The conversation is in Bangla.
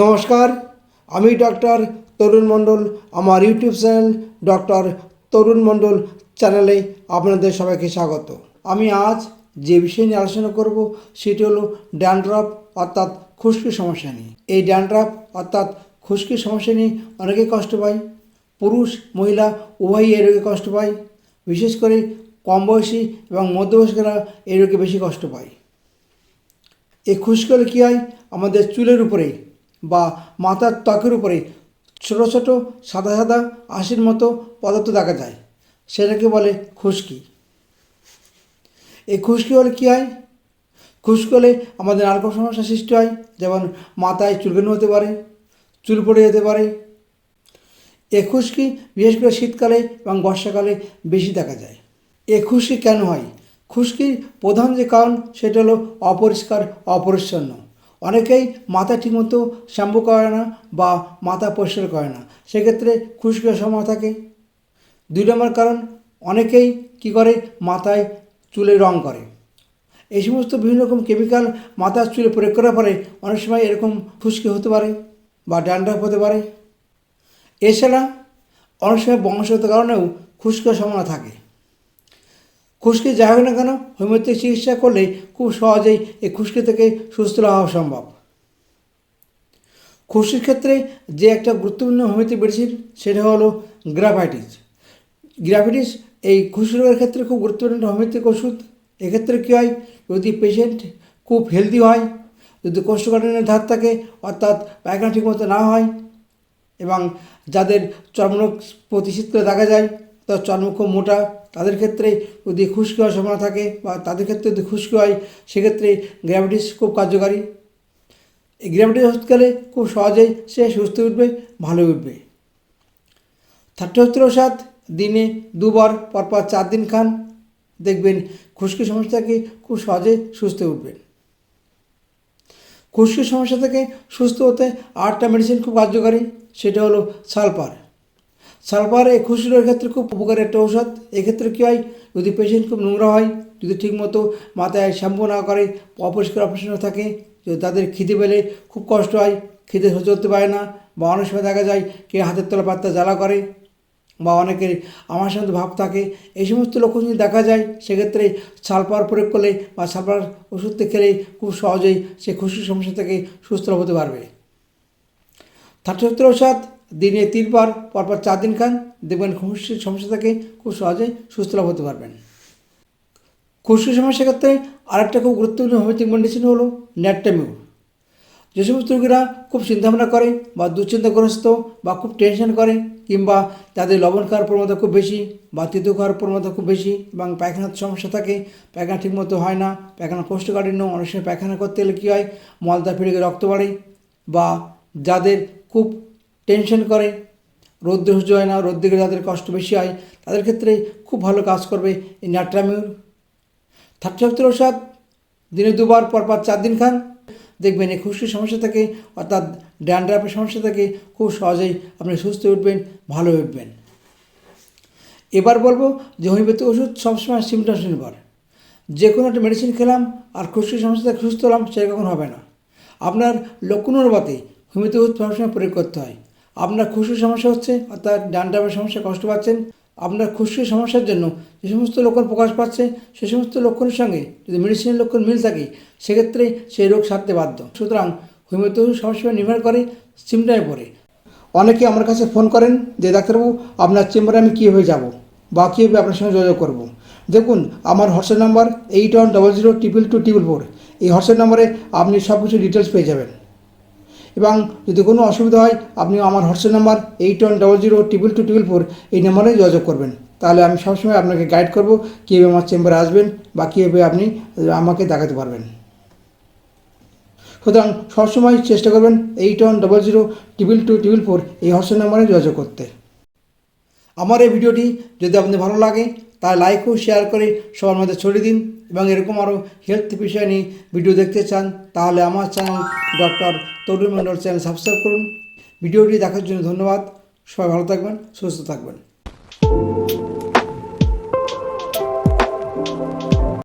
নমস্কার, আমি ডক্টর তরুণ মণ্ডল, আমার YouTube channel doctor Tarun Mandal চ্যানেলে আপনাদের সবাইকে স্বাগত। আমি আজ যে বিষয় নিয়ে আলোচনা করব, সেটি হলো ড্যান্ড্রফ অর্থাৎ খুশকি সমস্যা নিয়ে। এই ড্যান্ড্রফ অর্থাৎ খুশকি সমস্যা নিয়ে অনেকে কষ্ট পায়, পুরুষ, মহিলা, উভয়ই এই রোগে কষ্ট পায়। বিশেষ করে কম বয়সী এবং মধ্যবয়স্করা এই রোগে বেশি কষ্ট পায়। এই খুশকি হলে কী হয়? আমাদের চুলের উপরে বা মাথার ত্বকের উপরে ছোট ছোট সাদা সাদা আশির মতো পদার্থ দেখা যায়। সেটাকে বলে খুশকি। এই খুশকি হলে কী হয়? খুশকি হলে আমাদের নানা রকম সমস্যা সৃষ্টি হয়, যেমন মাথায় চুলকানো হতে পারে, চুল পড়ে যেতে পারে। এ খুশকি বিশেষ করে শীতকালে এবং বর্ষাকালে বেশি দেখা যায়। এ খুশকি কেন হয়? খুশকির প্রধান যে কারণ, সেটা হলো অপরিষ্কার, অপরিচ্ছন্ন। অনেকেই মাথা ঠিকমতো শ্যাম্পু করে না বা মাথা পরিষ্কার করে না। সেক্ষেত্রে খুশকির সময় থাকে। দুই নম্বর কারণ, অনেকেই কি করে? মাথায় চুলে রং করে। এই সমস্ত বিভিন্ন রকম কেমিক্যাল মাথার চুলে প্রয়োগ করার পরে অনেক সময় এরকম খুশকি হতে পারে বা ড্যান্ড্রাফ হতে পারে। এছাড়া অনেক সময় বংশগত কারণেও খুশকির সম্ভাবনা থাকে। খুশকি যা হোক না কেন হোমিওপ্যাথিক চিকিৎসা করলে খুব সহজেই এই খুশকি থেকে সুস্থ হওয়া সম্ভব। খুশকির ক্ষেত্রে যে একটা গুরুত্বপূর্ণ হোমিওপ্যাথি মেডিসিন সেটা হলো গ্রাফাইটিস। গ্রাফাইটিস এই খুশকি রোগের ক্ষেত্রে খুব গুরুত্বপূর্ণ হোমিওপ্যাথিক ওষুধ। এক্ষেত্রে কী হয়, যদি পেশেন্ট খুব হেলদি হয়, যদি কোষ্ঠকাঠিন্যের ধার থাকে, অর্থাৎ পায়খানা ঠিকমতো না হয় এবং যাদের চর্মরোগ শীতকালে দেখা যায় তার চর্ম খুব মোটা, তাদের ক্ষেত্রে যদি খুশকি হওয়ার সম্ভাবনা থাকে বা তাদের ক্ষেত্রে যদি খুশকি হয়, সেক্ষেত্রে গ্র্যাভিটিস খুব কার্যকারী। এই গ্র্যাভিটিস ওষুধকালে খুব সহজেই সে সুস্থ উঠবে, ভালো উঠবে। থার্টি হত্তর ওষুধ দিনে দুবার, পরপর চার দিন খান, দেখবেন খুশকি সমস্যা থেকে খুব সহজে সুস্থ উঠবেন। খুশকির সমস্যা থেকে সুস্থ হতে আটটা মেডিসিন খুব কার্যকারী, সেটা হলো সালফার। সালফার রোগের ক্ষেত্রে খুব উপকারী একটা ঔষধ। এক্ষেত্রে কী হয়? যদি পেশেন্ট খুব নোংরা হয়, যদি ঠিকমতো মাথায় শ্যাম্পু না করে, অপরিষ্কার অপরিষ্কার থাকে, যদি তাদের খিদে পেলে খুব কষ্ট হয়, খিদে সহ্য করতে পারে না বা অনেক সময় দেখা যায় কে হাতের তলা পাত্তা জ্বালা করে বা অনেকের আমার সাথে ভাব থাকে, এই সমস্ত লক্ষণ যদি দেখা যায়, সেক্ষেত্রে সালফার প্রয়োগ করলে বা সালফার ওষুধ খেলে খুব সহজেই সে খুশির সমস্যা থেকে সুস্থ হতে পারবে। থার্টি সত্তর ওষুধ দিনে তিনবার, পরপর চার দিন খান। দেখবেন খুশকির সমস্যা থেকে খুব সহজেই সুস্থ লাভ হতে পারবেন। খুশকির সমস্যার ক্ষেত্রে আরেকটা খুব গুরুত্বপূর্ণ হোমিওপ্যাথিক মেডিসিন হলো ন্যাট্টামিউ যে সমস্ত রোগীরা খুব চিন্তাভাবনা করে বা দুশ্চিন্তাগ্রস্ত বা খুব টেনশন করে কিংবা তাদের লবণ খাওয়ার প্রবণতা খুব বেশি বা তিতো খাওয়ার প্রবণতা খুব বেশি এবং পায়খানার সমস্যা থাকে, পায়খানা ঠিকমতো হয় না, পায়খানা কোষ্ঠকাঠিন্য অনেক সময় পায়খানা করতে গেলে কী হয়, মলদা ফিরে রক্ত বাড়ে বা যাদের খুব টেনশন করে রোদ্রে সহ্য হয় না রোদ্রে গেলে যাদের কষ্ট বেশি হয়, তাদের ক্ষেত্রে খুব ভালো কাজ করবে এই ন্যাট্রামিউর থার্টি সত্তর ওষুধ দিনে দুবার, পরপর চার দিন খান। দেখবেন এই খুশকির সমস্যা থেকে, অর্থাৎ ড্যান্ড্রাফের সমস্যা থেকে খুব সহজেই আপনি সুস্থ উঠবেন, ভালো উঠবেন। এবার বলব যে হোমিওপ্যাথি ওষুধ সবসময় সিমটমস নির্ভর। যে কোনো একটা মেডিসিন খেলাম, আর খুশকির সমস্যা থেকে সুস্থ হলাম সে কখন হবে না। আপনার লক্ষণ অনুপাতে হোমিওপ্যাথি ওষুধ সবসময় প্রয়োগ করতে হয়। আপনার খুশকির সমস্যা হচ্ছে অর্থাৎ ড্যান্ড্রাফের সমস্যা কষ্ট পাচ্ছেন, আপনার খুশকির সমস্যার জন্য যে সমস্ত লক্ষণ প্রকাশ পাচ্ছে, সে সমস্ত লক্ষণের সঙ্গে যদি মেডিসিনের লক্ষণ মিল থাকে, সেক্ষেত্রে সেই রোগ সারতে বাধ্য। সুতরাং হোমিওপ্যাথি সবসময় নির্ভর করে সিমটামে পড়ে। অনেকে আমার কাছে ফোন করেন যে, ডাক্তারবাবু, আপনার চেম্বারে আমি কীভাবে যাব বা কীভাবে আপনার সঙ্গে যোগাযোগ করব? দেখুন, আমার WhatsApp number eight one double zero triple two triple four এই হোয়াটসঅ্যাপ নাম্বারে আপনি সব কিছু ডিটেলস পেয়ে যাবেন। এবং যদি কোনো অসুবিধা হয়, আপনি আমার WhatsApp number eight one double zero triple two triple four এই নাম্বারে যোগাযোগ করবেন। তাহলে আমি সবসময় আপনাকে গাইড করব কীভাবে আমার চেম্বারে আসবেন বা কীভাবে আপনি আমাকে দেখাতে পারবেন। সুতরাং সবসময় চেষ্টা করবেন eight one double zero triple two triple four এই হোয়াটসঅ্যাপ নাম্বারে যোগাযোগ করতে। আমার এই ভিডিওটি যদি আপনাদের ভালো লাগে তাহলে লাইক ও শেয়ার করে সবার মধ্যে ছড়িয়ে দিন। এবং এরকম আরও হেলথ বিষয় নিয়ে ভিডিও দেখতে চান, তাহলে আমার channel doctor Tarun Mandal channel subscribe করুন। ভিডিওটি দেখার জন্য ধন্যবাদ। সবাই ভালো থাকবেন, সুস্থ থাকবেন।